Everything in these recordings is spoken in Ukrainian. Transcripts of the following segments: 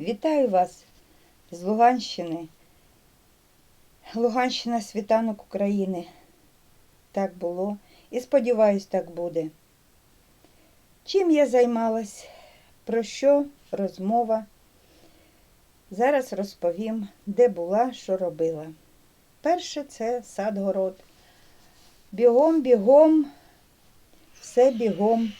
Вітаю вас з Луганщини. Луганщина світанок України. Так було. І сподіваюсь, так буде. Чим я займалась? Про що розмова? Зараз розповім, де була, що робила. Перше це сад-город. Бігом, бігом, все бігом.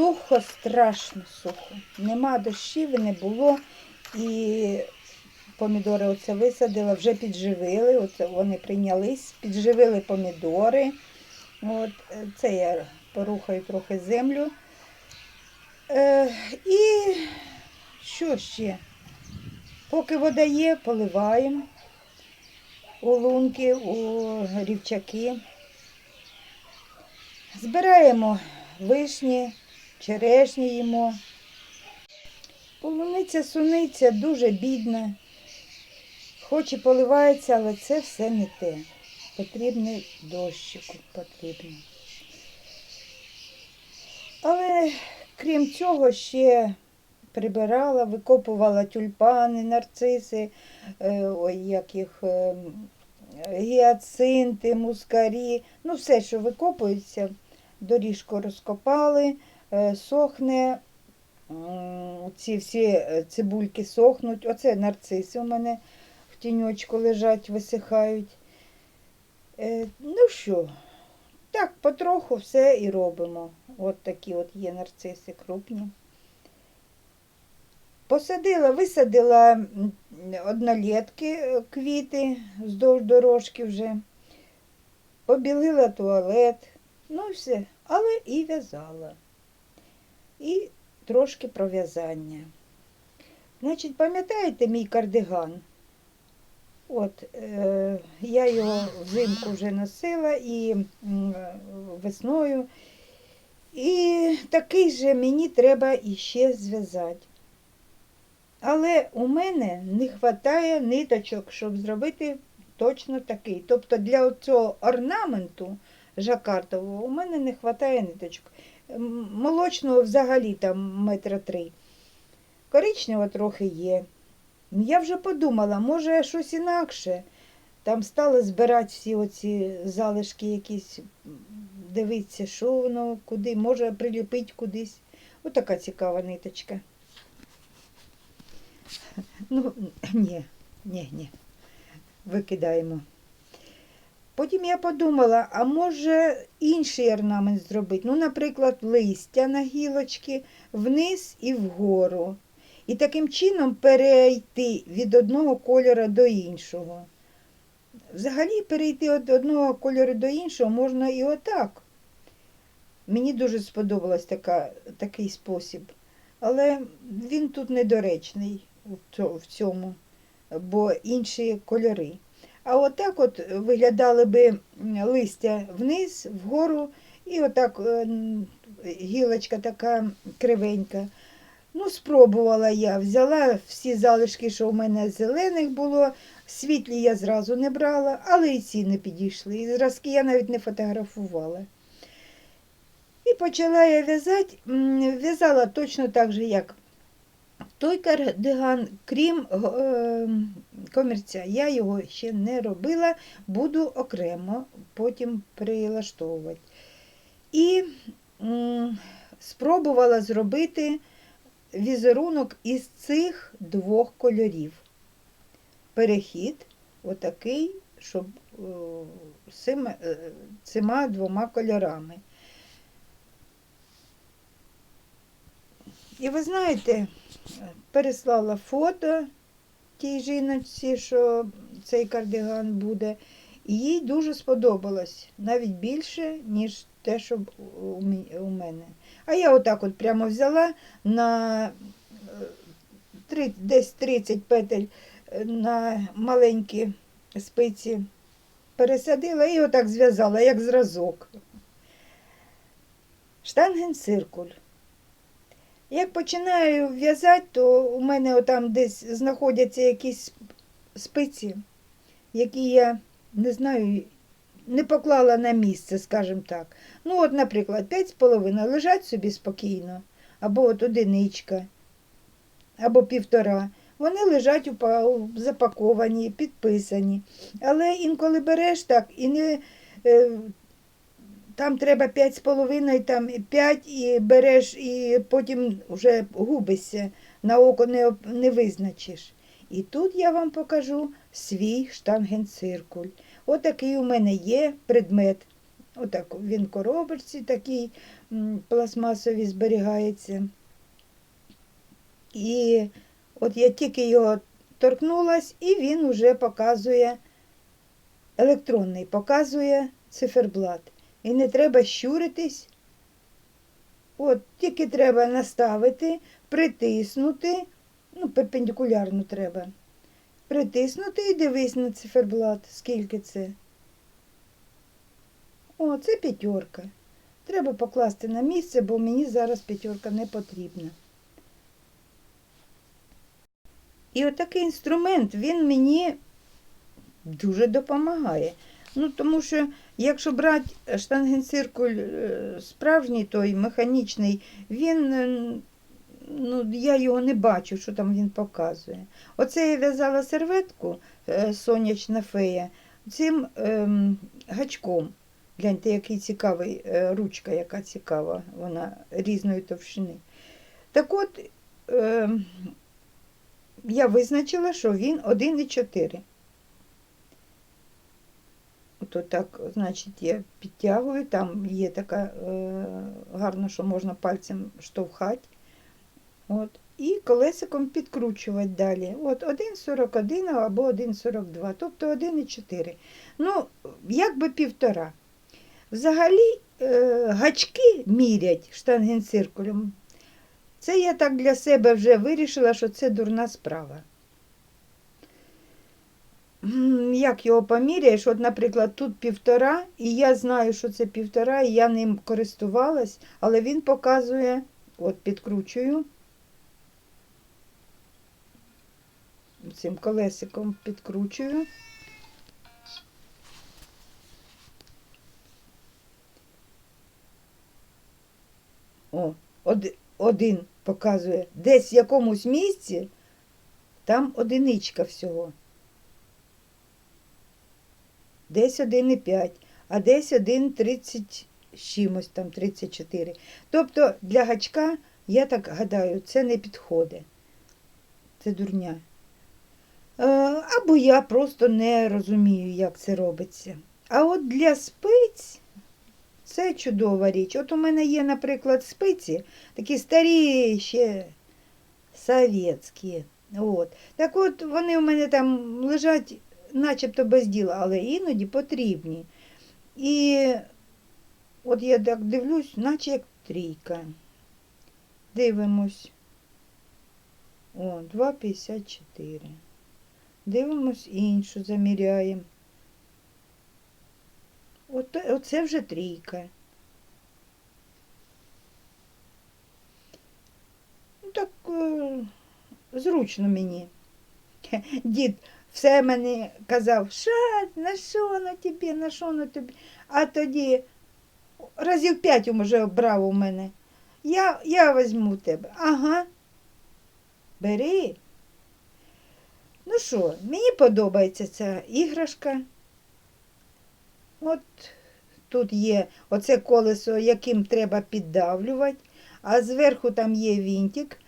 Сухо, страшно сухо. Нема дощів, не було. І помідори оце висадила, вже підживили. Оце вони прийнялись, підживили помідори. От, е, це я порухаю трохи землю. Е, і що ще? Поки вода є, поливаємо у лунки, у рівчаки. Збираємо вишні, черешні їмо. Полуниця, суниця дуже бідна. Хоч і поливається, але це все не те. Потрібний дощик потрібно. Але крім цього ще прибирала, викопувала тюльпани, нарциси, е, ой, як їх, е, гіацинти, мускарі, ну все, що викопується, доріжку розкопали, сохне, ці всі е, цибульки сохнуть. Оце нарциси у мене в тіньочку лежать, висихають. Е, Ну що, так, потроху все і робимо. От такі от є нарциси крупні. Посадила, висадила однолітки е, квіти вздовж дорожки вже, побілила туалет, ну і все, але і в'язала. І трошки про в'язання. Значить, пам'ятаєте мій кардиган? От, е, я його взимку вже носила і м, весною. І такий же мені треба іще зв'язати. Але у мене не вистачає ниточок, щоб зробити точно такий. Тобто для цього орнаменту жакартового у мене не вистачає ниточок. Молочного взагалі там метра три. Коричнева трохи є. Я вже подумала, може щось інакше. Там стала збирати всі оці залишки якісь, дивитися, що воно, куди, може приліпити кудись. Отака цікава ниточка. Ну, ні, ні, ні. Викидаємо. Потім я подумала, а може інший орнамент зробити. Ну, наприклад, листя на гілочки вниз і вгору. І таким чином перейти від одного кольору до іншого. Взагалі перейти від одного кольору до іншого можна і отак. Мені дуже сподобалось така, такий спосіб. Але він тут недоречний в цьому, бо інші кольори. А отак от виглядали би листя вниз, вгору, і отак е, гілочка така кривенька. Ну, спробувала я, взяла всі залишки, що в мене зелених було, світлі я зразу не брала, але і ці не підійшли. І зразки я навіть не фотографувала. І почала я в'язати, в'язала точно так же, як той кардиган, крім е, комірця, я його ще не робила, буду окремо потім прилаштовувати. І м, спробувала зробити візерунок із цих двох кольорів. Перехід отакий, щоб е, цими, е, цими двома кольорами. І ви знаєте, переслала фото тій жіночці, що цей кардиган буде. І їй дуже сподобалось, навіть більше, ніж те, що у мене. А я отак от прямо взяла на е, три- десь 30 петель е, на маленькі спиці, пересадила і отак зв'язала, як зразок. Штангенциркуль. Як починаю в'язати, то у мене отам десь знаходяться якісь спиці, які я не знаю, не поклала на місце, скажімо так. Ну, от, наприклад, п'ять з половиною лежать собі спокійно, або от одиничка. або півтора. Вони лежать запаковані, підписані. Але інколи береш так і не. Там треба 5,5, там 5 і береш, і потім вже губишся, на око не, не визначиш. І тут я вам покажу свій штангенциркуль. Отакий у мене є предмет. Отак він в коробочці такий пластмасовий зберігається. І от я тільки його торкнулась, і він вже показує електронний, показує циферблат. І не треба щуритись. От, тільки треба наставити, притиснути, ну, перпендикулярно треба. Притиснути і дивись на циферблат, скільки це. О, це п'ятерка. Треба покласти на місце, бо мені зараз п'ятерка не потрібна. І отакий інструмент, він мені дуже допомагає. Ну, тому що, якщо брати штангенциркуль е, справжній, той механічний, він, е, ну, я його не бачу, що там він показує. Оце я в'язала серветку е, сонячна фея цим ем, гачком. Гляньте, який цікавий, ручка, яка цікава, вона різної товщини. Так от, ем, я визначила, що він 1,4. Ото так, значить, я підтягую, там є така е, гарно, що можна пальцем штовхати. От. І колесиком підкручувати далі. От 1,41 або 1,42, тобто 1,4. Ну, якби півтора. Взагалі, е, гачки мірять штангенциркулем. Це я так для себе вже вирішила, що це дурна справа. М, Як його поміряєш? От, наприклад, тут півтора, і я знаю, що це півтора, і я ним користувалась, але він показує, от підкручую, цим колесиком підкручую. О, од- один показує. Десь в якомусь місці там одиничка всього. Десь 1,5, а десь 1,30 з чимось там 34. Тобто для гачка, я так гадаю, це не підходить. Це дурня. Е, Або я просто не розумію, як це робиться. А от для спиць це чудова річ. От у мене є, наприклад, спиці, такі старі ще совєтські. От. Так от вони у мене там лежать начебто без діла, але іноді потрібні. І от я так дивлюсь, наче як трійка. Дивимось. О, 2,54. Дивимось іншу, заміряємо. От, оце вже трійка. Ну так е, зручно мені. Дід все мені казав, що, на що воно тобі, на що воно тобі. А тоді разів п'ять може брав у мене. Я, я візьму тебе. Ага. Бери. Ну що, мені подобається ця іграшка. От тут є оце колесо, яким треба піддавлювати, а зверху там є вінтик.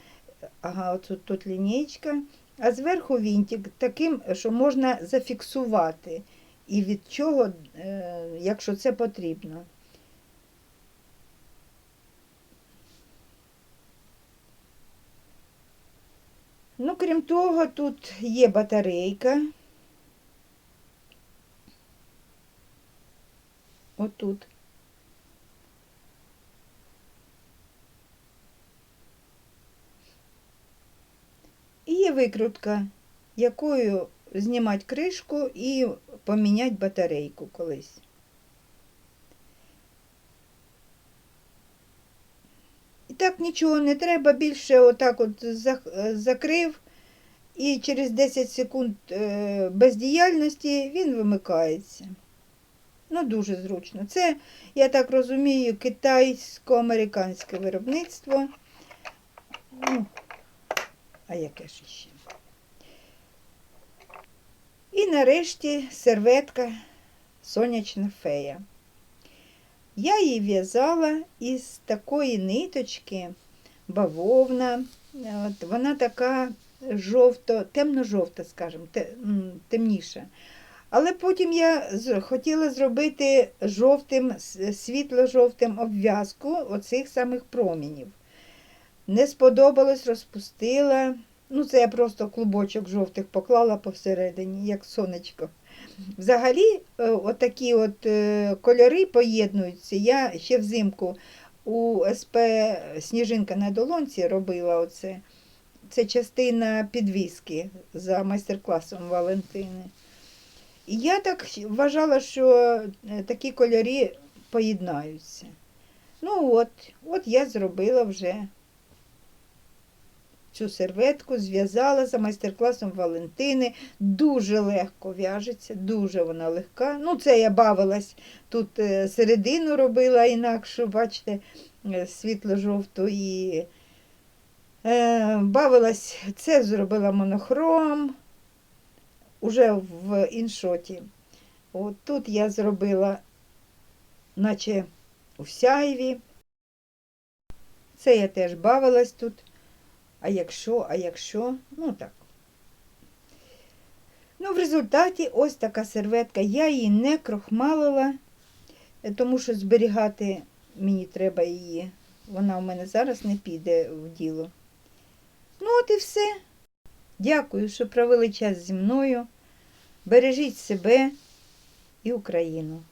Ага, от тут лінійка. А зверху вінтик таким, що можна зафіксувати. І від чого, е, якщо це потрібно. Ну, крім того, тут є батарейка. Отут. Є викрутка, якою знімати кришку і поміняти батарейку колись. І так нічого не треба, більше отак от закрив, і через 10 секунд е, бездіяльності він вимикається. Ну, дуже зручно. Це, я так розумію, китайсько-американське виробництво. А яке ж іще? І нарешті серветка сонячна фея. Я її в'язала із такої ниточки, бавовна. От, вона така жовто, темно-жовта, скажімо, те- темніша. Але потім я хотіла зробити жовтим, світло-жовтим обв'язку оцих самих промінів. Не сподобалось, розпустила. Ну, це я просто клубочок жовтих поклала посередині, як сонечко. Взагалі, е, отакі от е, кольори поєднуються. Я ще взимку у СП Сніжинка на долонці робила оце. Це частина підвіски за майстер-класом Валентини. І я так вважала, що е, такі кольори поєднаються. Ну от, от я зробила вже цю серветку, зв'язала за майстер-класом Валентини. Дуже легко в'яжеться, дуже вона легка. Ну, це я бавилась тут е, середину робила інакшу, бачите, е, світло-жовту і е, бавилась, це зробила монохром уже в іншоті. От тут я зробила, наче у сяйві. Це я теж бавилась тут. А якщо, а якщо, ну так. Ну, в результаті ось така серветка. Я її не крохмалила, тому що зберігати мені треба її. Вона у мене зараз не піде в діло. Ну, от і все. Дякую, що провели час зі мною. Бережіть себе і Україну.